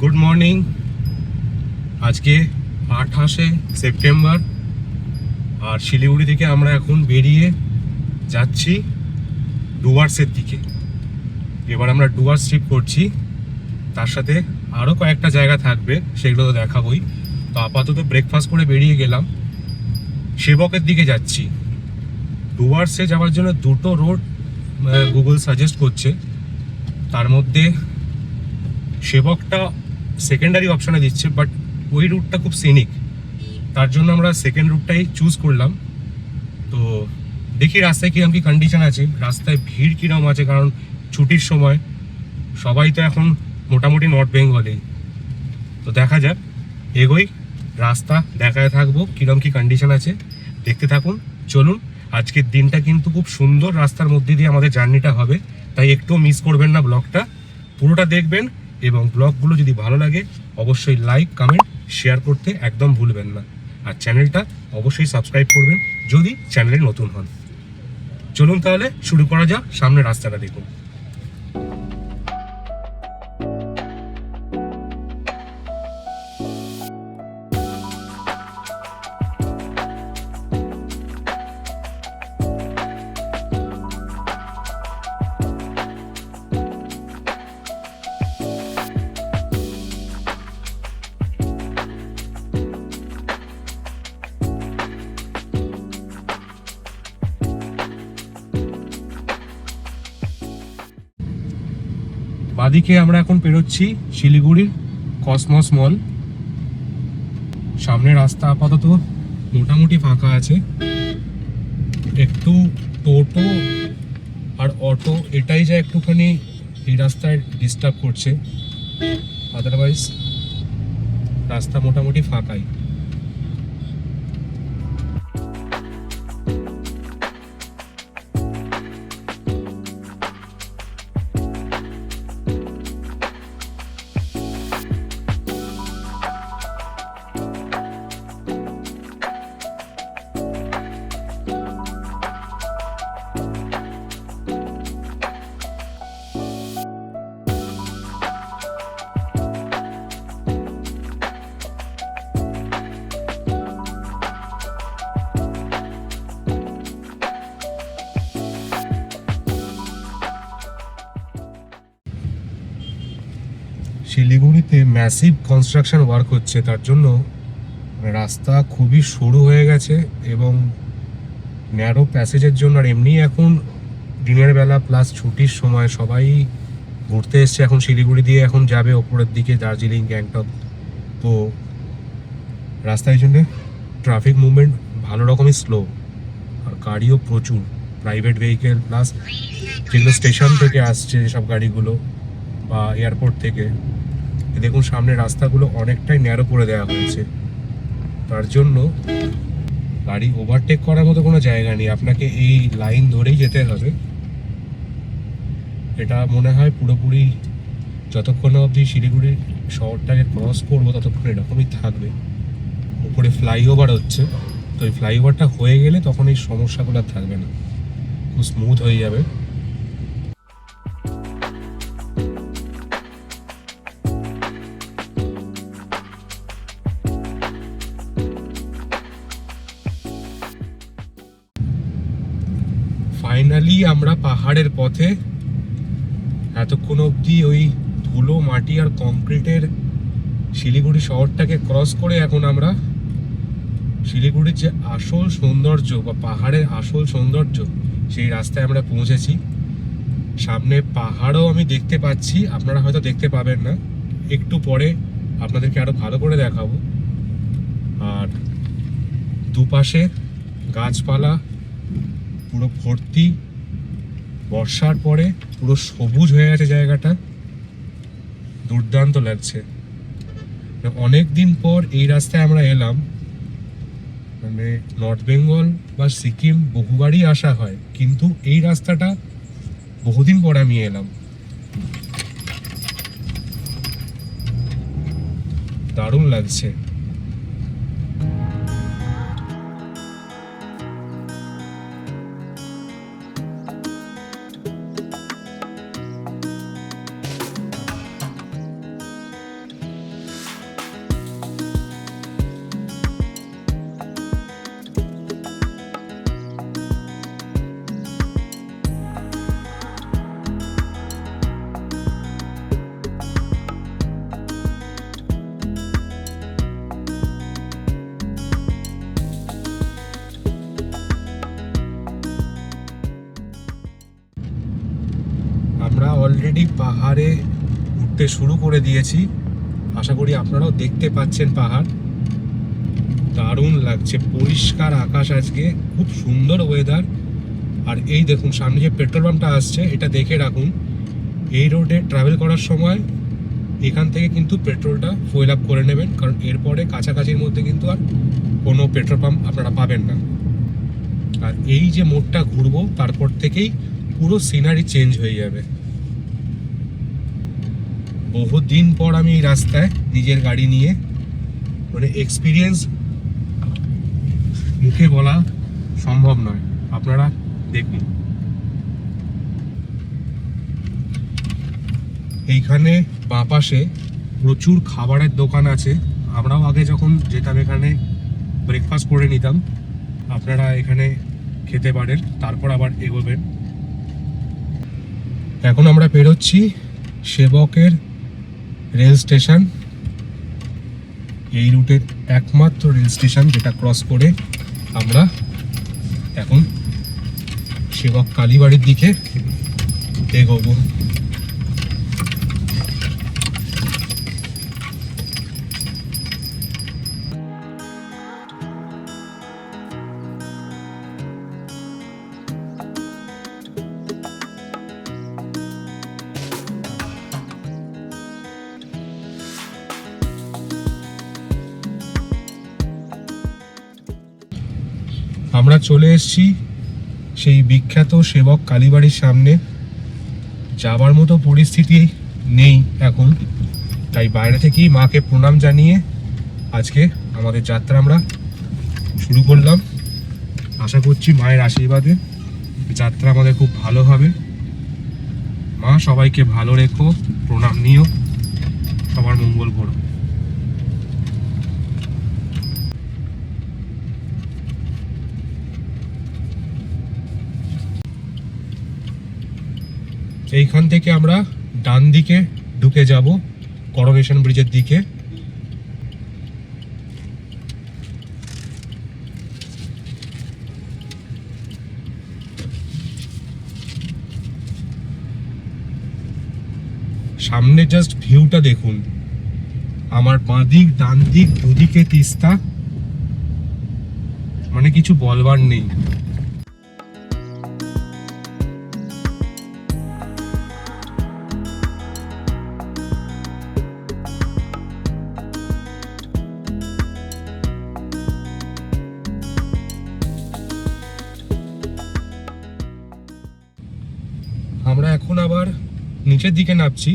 Good morning আজকে আঠাশে September আর শিলিগুড়ি থেকে আমরা এখন বেরিয়ে যাচ্ছি ডুয়ার্সের দিকে। এবার আমরা ডুয়ার্স ট্রিপ করছি। তার সাথে আরও কয়েকটা জায়গা থাকবে, সেগুলো তো দেখাবই। তো আপাতত ব্রেকফাস্ট করে বেরিয়ে গেলাম। সেবকের দিকে যাচ্ছি। ডুয়ার্সে যাওয়ার জন্য দুটো রোড গুগল সাজেস্ট করছে। তার মধ্যে সেবকটা সেকেন্ডারি অপশনে দিচ্ছে বাট ওই রুটটা খুব সিনিক তার জন্য আমরা সেকেন্ড রুটটাই চুজ করলাম। তো দেখি রাস্তায় কীরকম কী কন্ডিশন আছে। রাস্তায় ভিড় কীরকম আছে, কারণ ছুটির সময় সবাই তো এখন মোটামুটি নর্থ বেঙ্গলে তো দেখা যাক, এগোই, রাস্তা দেখায় থাকব কীরকম কী কন্ডিশন আছে। দেখতে থাকুন, চলুন, আজকের দিনটা কিন্তু খুব সুন্দর রাস্তার মধ্যে দিয়ে আমাদের জার্নিটা হবে। তাই একটু মিস করবেন না ব্লগটা পুরোটা দেখবেন এবং ব্লগগুলো যদি ভালো লাগে, অবশ্যই লাইক কমেন্ট শেয়ার করতে একদম ভুলবেন না। আর চ্যানেলটা অবশ্যই সাবস্ক্রাইব করবেন যদি চ্যানেলে নতুন হন। চলুন তাহলে শুরু করা যাক সামনে রাস্তাটা দেখুন। বাদিকে আমরা এখন পেরোচ্ছি শিলিগুড়ির কসমস মল। সামনে রাস্তা আপাতত মোটামুটি ফাঁকা আছে। একটু টোটো আর অটো এটাই যা একটুখানি এই রাস্তায় ডিস্টার্ব করছে। আদারওয়াইজ রাস্তা মোটামুটি ফাঁকাই। শিলিগুড়িতে ম্যাসিভ কনস্ট্রাকশন ওয়ার্ক হচ্ছে, তার জন্য রাস্তা খুবই সরু হয়ে গেছে এবং ন্যারো প্যাসেজের জন্য, আর এমনি এখন দিনের বেলা প্লাস ছুটির সময় সবাই ঘুরতে এসছে, এখন শিলিগুড়ি দিয়ে এখন যাবে ওপরের দিকে, দার্জিলিং, গ্যাংটক। তো রাস্তায় জন্য ট্রাফিক মুভমেন্ট ভালো রকমই স্লো আর গাড়িও প্রচুর প্রাইভেট ভেহিকেল প্লাস যেগুলো স্টেশন থেকে আসছে সব গাড়িগুলো বা এয়ারপোর্ট থেকে। দেখুন, সামনে রাস্তাগুলো অনেকটাই ন্যারো করে দেওয়া হয়েছে। তার জন্য গাড়ি ওভারটেক করার মতো কোনো জায়গা নেই। আপনাকে এই লাইন ধরেই যেতে হবে। এটা মনে হয় পুরোপুরি যতক্ষণ অবধি শিলিগুড়ি শহরটাকে ক্রস করব, ততক্ষণ এরকমই থাকবে। উপরে ফ্লাইওভার হচ্ছে। তো এই ফ্লাইওভারটা হয়ে গেলে তখন এই সমস্যাগুলো আর থাকবে না। খুব স্মুথ হয়ে যাবে। পাহাড়ের পথে এতক্ষণ অবধি ওই ধুলো, মাটি আর কংক্রিটের শিলিগুড়ি শহরটাকে ক্রস করে এখন আমরা শিলিগুড়ির যে আসল সৌন্দর্য বা পাহাড়ের আসল সৌন্দর্য, সেই রাস্তায় আমরা পৌঁছেছি। সামনে পাহাড়ও আমি দেখতে পাচ্ছি, আপনারা হয়তো দেখতে পাবেন না। একটু পরে আপনাদেরকে আরও ভালো করে দেখাবো। আর দুপাশে গাছপালা, পুরো ভর্তি বর্ষার পরে পুরো সবুজ হয়ে গেছে জায়গাটা। দুর্দান্ত লাগছে। অনেক দিন পর এই রাস্তায় আমরা এলাম। মানে নর্থ বেঙ্গল বা সিকিম বহুবারই আসা হয়, কিন্তু এই রাস্তাটা বহুদিন পর আমি এলাম। দারুণ লাগছে। উঠতে শুরু করে দিয়েছি। আশা করি আপনারাও দেখতে পাচ্ছেন পাহাড়। দারুণ লাগছে, পরিষ্কার আকাশ আজকে, খুব সুন্দর ওয়েদার আর এই দেখুন, সামনে যে পেট্রোল পাম্পটা আসছে, এটা দেখে রাখুন। এই রোডে ট্রাভেল করার সময় এখান থেকে কিন্তু পেট্রোলটা ফুয়েল আপ করে নেবেন, কারণ এরপরে কাছাকাছির মধ্যে কিন্তু আর কোনো পেট্রোল পাম্প আপনারা পাবেন না। আর এই যে মোড়টা ঘুরবো, তারপর থেকেই পুরো সিনারি চেঞ্জ হয়ে যাবে। বহুদিন পর আমি এই রাস্তায় নিজের গাড়ি নিয়ে মানে এক্সপিরিয়েন্স মুখে বলা সম্ভব নয়। আপনারা দেখুন। এইখানে বাঁ পাশে প্রচুর খাবারের দোকান আছে। আমরাও আগে যখন যেতাম এখানে ব্রেকফাস্ট করে নিতাম। আপনারা এখানে খেতে পারেন, তারপর আবার এগোবেন। এখন আমরা পেরোচ্ছি সেবকের রেল স্টেশন। এই রুটের একমাত্র রেল স্টেশন যেটা ক্রস করে আমরা এখন সেবক কালীবাড়ির দিকে এগোবো। আমরা চলে এসেছি সেই বিখ্যাত সেবক কালীবাড়ির সামনে। যাবার মতো পরিস্থিতি নেই এখন। তাই বাইরে থেকেই মাকে প্রণাম জানিয়ে আজকে আমাদের যাত্রা আমরা শুরু করলাম। আশা করছি মায়ের আশীর্বাদে যাত্রা আমাদের খুব ভালো হবে। মা, সবাইকে ভালো রেখো, প্রণাম নিও। সবার মঙ্গল করো। এইখান থেকে আমরা ডান দিকে ঢুকে যাব করোনেশন ব্রিজের দিকে। সামনে জাস্ট ভিউটা দেখুন। আমার বাঁ দিক, ডান দিক, দুদিকে তিস্তা। মানে কিছু বলবার নেই। নিচের দিকে নামছি।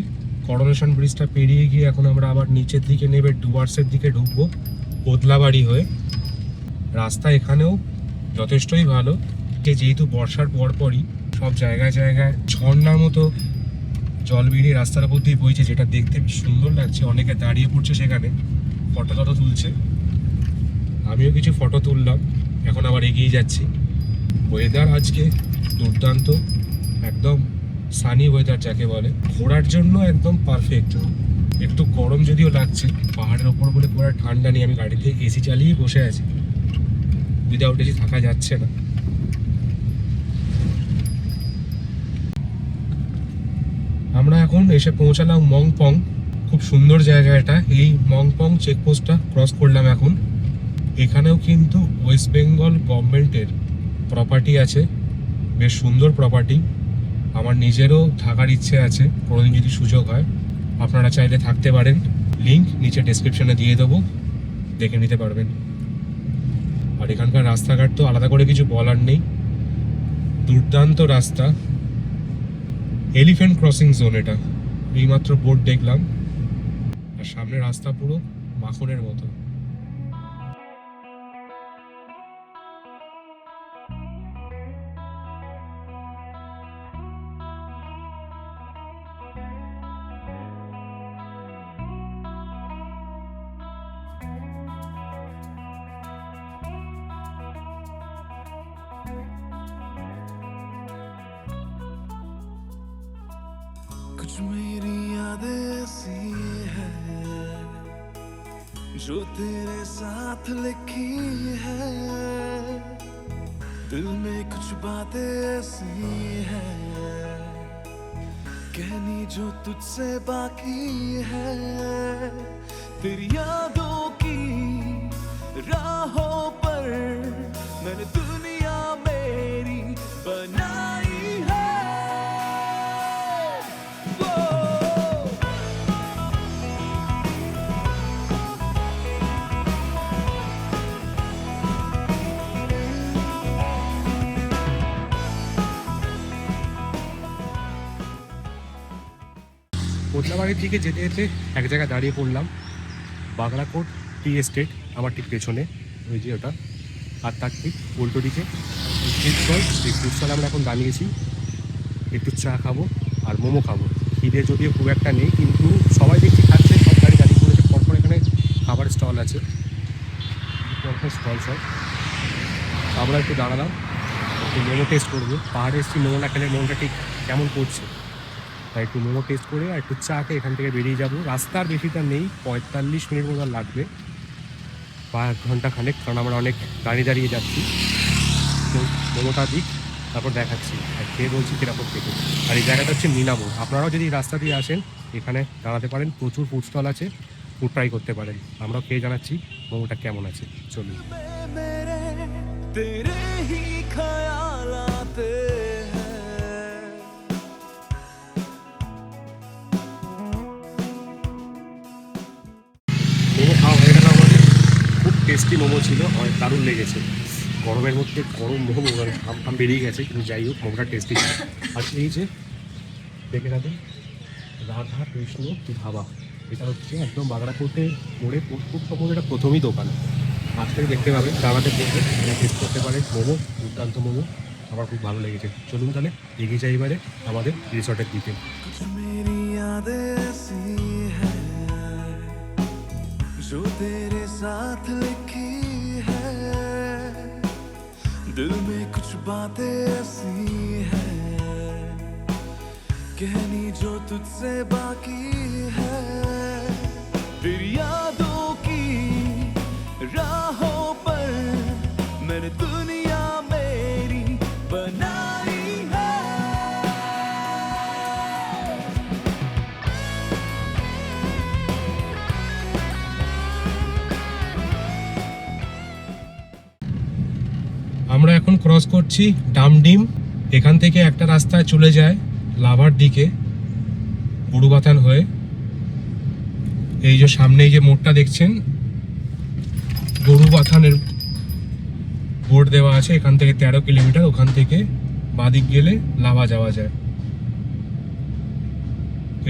করোনেশন ব্রিজটা পেরিয়ে গিয়ে এখন আমরা আবার নিচের দিকে নেবে ডুয়ার্সের দিকে ঢুকবো কোদলাবাড়ি হয়ে। রাস্তা এখানেও যথেষ্টই ভালো। যে যেহেতু বর্ষার পরপরই, সব জায়গায় জায়গায় ঝর্ণার মতো জল বেরিয়ে রাস্তার উপর দিয়ে বইছে, যেটা দেখতে সুন্দর লাগছে। অনেকে দাঁড়িয়ে পড়ছে সেখানে, ফটো টটো তুলছে। আমিও কিছু ফটো তুললাম, এখন আবার এগিয়ে যাচ্ছি। ওয়েদার আজকে দুর্দান্ত, একদম সানি ওয়েদার যাকে বলে, ঘোরার জন্য একদম পারফেক্ট একটু গরম যদিও লাগছে, পাহাড়ের ওপর বলে পুরো ঠান্ডা নেই, আমি গাড়িতে এসি চালিয়ে বসে আছি। উইদাউট এসি থাকা যাচ্ছে না। আমরা এখন এসে পৌঁছালাম মংপং। খুব সুন্দর জায়গা এটা। এই মংপং চেকপোস্টটা ক্রস করলাম এখন। এখানেও কিন্তু ওয়েস্ট বেঙ্গল গভর্নমেন্টের প্রপার্টি আছে। বেশ সুন্দর প্রপার্টি আমার নিজেরও থাকার ইচ্ছে আছে, কোনোদিন যদি সুযোগ হয়। আপনারা চাইলে থাকতে পারেন। লিঙ্ক নিচে ডেসক্রিপশনে দিয়ে দেবো। দেখে নিতে পারবেন। আর এখানকার রাস্তাঘাট তো আলাদা করে কিছু বলার নেই। দুর্দান্ত রাস্তা। এলিফ্যান্ট ক্রসিং জোন এটা। এইমাত্র বোর্ড দেখলাম। আর সামনে রাস্তা পুরো মাখনের মতো। मेरी यादें ऐसी है, जो तेरे साथ लिखी है। दिल में कुछ बातें ऐसी है, कहनी जो तुझसे बाकी है। तेरी यादों की राहों पर কোতলাবাড়ির দিকে যেতে যেতে এক জায়গায় দাঁড়িয়ে পড়লাম। বাগড়াকোট টি এস্টেট, আমার ঠিক পেছনে। ওই যে ওটা। আর তার ঠিক উল্টো দিকে ফুড আমরা এখন দাঁড়িয়েছি একটু চা খাব আর মোমো খাব। খিদে যদিও খুব একটা নেই, কিন্তু সবাই দেখছি খাচ্ছে, সব গাড়ি দাঁড়িয়ে পড়েছে পরপর এখানে খাবার স্টল আছে। পরপর স্টল সব। আমরা একটু দাঁড়ালাম, একটু মোমো টেস্ট করব। পাহাড়ে এসেছি মোমো না খেলে মোমোটা ঠিক কেমন করছে? তাই একটু মোমো টেস্ট করে আর একটু চা খেয়ে এখান থেকে বেরিয়ে যাব। রাস্তার বেশিটা নেই, পঁয়তাল্লিশ মিনিট মতো লাগবে। বা এক ঘণ্টা খানেক, কারণ আমরা অনেক দাঁড়িয়ে দাঁড়িয়ে যাচ্ছি। তো মোমোটা দিক, তারপর দেখাচ্ছি। আর খেয়ে বলছি কীরকম খেতে। আর এই জায়গাটা হচ্ছে মিনাবো আপনারাও যদি রাস্তা দিয়ে আসেন, এখানে দাঁড়াতে পারেন। প্রচুর ফুড স্টল আছে ফুড ট্রাই করতে পারেন। আমরাও খেয়ে জানাচ্ছি মোমোটা কেমন আছে। চলুন। টেস্টি মোমো ছিল অনেক দারুণ লেগেছে। গরমের মধ্যে গরম মোমো মানে ঘাম ঘাম বেরিয়ে গেছে, কিন্তু যাই হোক, মোমোটা টেস্টি ছিল। আর এই যে, দেখে রাখেন, রাধা কৃষ্ণ ধাবা এটা হচ্ছে একদম বাগড়াকোটে মোড়ে খুব এটা প্রথমই দোকান। আজ থেকে দেখতে পাবেন দাঁড়াতে দেখবে টেস্ট করতে পারে মোমো, দুর্দান্ত মোমো। আমার খুব ভালো লেগেছে। চলুন তাহলে, এগিয়ে যাই এবারে আমাদের রিসর্টের দিকে। जो तेरे साथ लिखी है। दिल में कुछ बातें ऐसी हैं। कहनी जो तुझसे बाकी है। फिर यादों की राहों पर मैंने दुनिया এখন ক্রস করছি ডামডিম এখান থেকে একটা রাস্তায় চলে যায় লাভার দিকে বুড়ুবাথান হয়ে। এই যে সামনে যে মোড়টা দেখছেন গরুবাথানের বোর্ড দেওয়া আছে, এখান থেকে তেরো কিলোমিটার, ওখান থেকে বাদিক গেলে লাভা যাওয়া যায়।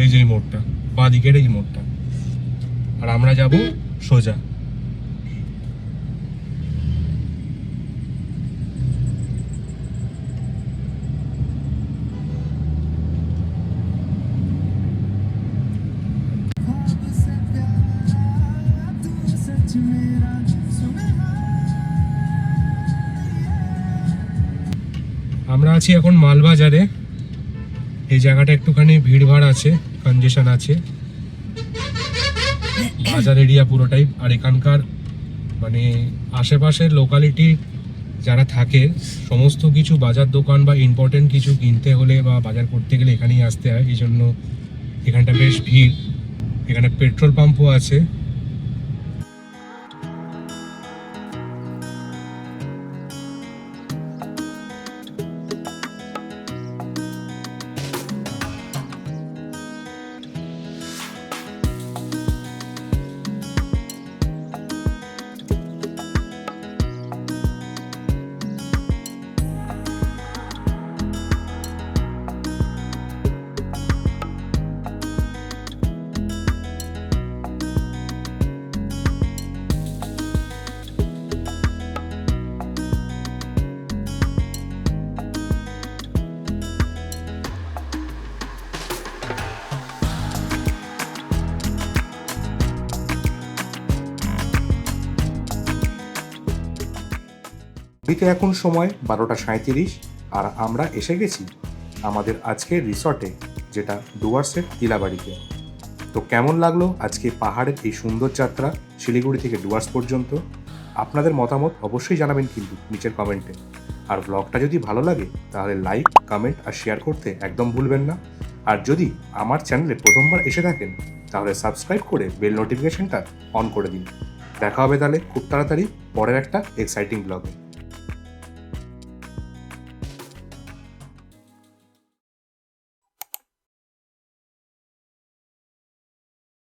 এই যে মোড়টা, বাদিকের এই মোড়টা। আর আমরা যাব সোজা। আমরা আছি এখন মালবাজারে। এই জায়গাটা একটুখানি ভিড়ভাড় আছে কনজেশন আছে। বাজার এরিয়া পুরোটাই, আর এখানকার মানে আশেপাশের লোকালিটি যারা থাকে, সমস্ত কিছু বাজার দোকান বা ইম্পর্টেন্ট কিছু কিনতে হলে বা বাজার করতে গেলে এখানেই আসতে হয়। এই জন্য এখানটা বেশ ভিড়। এখানে পেট্রোল পাম্পও আছে। ঘড়িতে এখন সময় বারোটা সাঁত্রিশ আর আমরা এসে গেছি আমাদের আজকের রিসর্টে, যেটা ডুয়ার্সের তিলাবাড়িতে তো কেমন লাগল আজকে পাহাড়ের এই সুন্দর যাত্রা শিলিগুড়ি থেকে ডুয়ার্স পর্যন্ত? আপনাদের মতামত অবশ্যই জানাবেন কিন্তু নিচের কমেন্টে। আর ব্লগটা যদি ভালো লাগে, তাহলে লাইক, কমেন্ট আর শেয়ার করতে একদম ভুলবেন না। আর যদি আমার চ্যানেলে প্রথমবার এসে থাকেন, তাহলে সাবস্ক্রাইব করে বেল নোটিফিকেশনটা অন করে দিন। দেখা হবে তাহলে খুব তাড়াতাড়ি পরের একটা এক্সাইটিং ব্লগে।